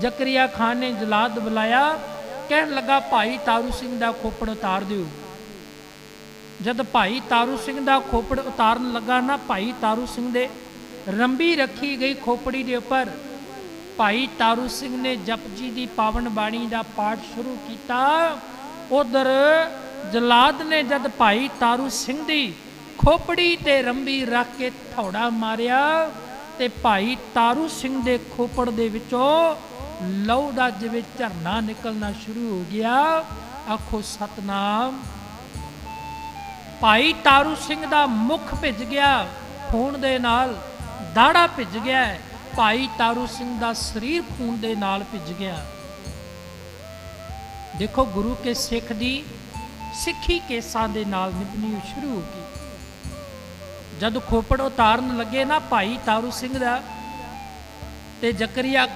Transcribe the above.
ਜ਼ਕਰੀਆ ਖਾਨ ਨੇ ਜਲਾਦ ਬੁਲਾਇਆ, ਕਹਿਣ ਲੱਗਾ, ਭਾਈ ਤਾਰੂ ਸਿੰਘ ਦਾ ਖੋਪੜ ਉਤਾਰ ਦਿਓ। ਜਦ ਭਾਈ ਤਾਰੂ ਸਿੰਘ ਦਾ ਖੋਪੜ ਉਤਾਰਨ ਲੱਗਾ ਨਾ, ਭਾਈ ਤਾਰੂ ਸਿੰਘ ਦੇ ਰੰਬੀ ਰੱਖੀ ਗਈ ਖੋਪੜੀ ਦੇ ਉੱਪਰ ਭਾਈ ਤਾਰੂ ਸਿੰਘ ਨੇ ਜਪਜੀ ਦੀ ਪਾਵਨ ਬਾਣੀ ਦਾ ਪਾਠ ਸ਼ੁਰੂ ਕੀਤਾ। ਉਧਰ ਜਲਾਦ ਨੇ ਜਦ ਭਾਈ ਤਾਰੂ ਸਿੰਘ ਦੀ ਖੋਪੜੀ ਤੇ ਰੰਬੀ ਰੱਖ ਕੇ ਥੌੜਾ ਮਾਰਿਆ ਤੇ ਭਾਈ ਤਾਰੂ ਸਿੰਘ ਦੇ ਖੋਪੜ ਦੇ ਵਿੱਚੋਂ ਲਹੂ ਦਾ ਜਿਵੇਂ ਝਰਨਾ ਨਿਕਲਣਾ ਸ਼ੁਰੂ ਹੋ ਗਿਆ। ਆਖੋ ਸਤਨਾਮ। ਭਾਈ ਤਾਰੂ ਸਿੰਘ ਦਾ ਮੁਖ ਭਿੱਜ ਗਿਆ, ਖੂਨ ਦੇ ਨਾਲ ਦਾੜਾ ਭਿੱਜ ਗਿਆ। ਭਾਈ ਤਾਰੂ ਸਿੰਘ ਦਾ ਸਰੀਰ ਖੂਨ ਦੇ ਨਾਲ ਭਿੱਜ ਗਿਆ। ਦੇਖੋ ਗੁਰੂ ਕੇ ਸਿੱਖ ਦੀ ਸਿੱਖੀ ਕੇਸਾਂ ਦੇ ਨਾਲ ਨਿਭਣੀ ਸ਼ੁਰੂ ਹੋ ਗਈ। ਜਦ ਖੋਪੜ ਉਤਾਰਨ ਲੱਗੇ ਨਾ ਭਾਈ ਤਾਰੂ ਸਿੰਘ ਦਾ ਤੇ ਜ਼ਕਰੀਆ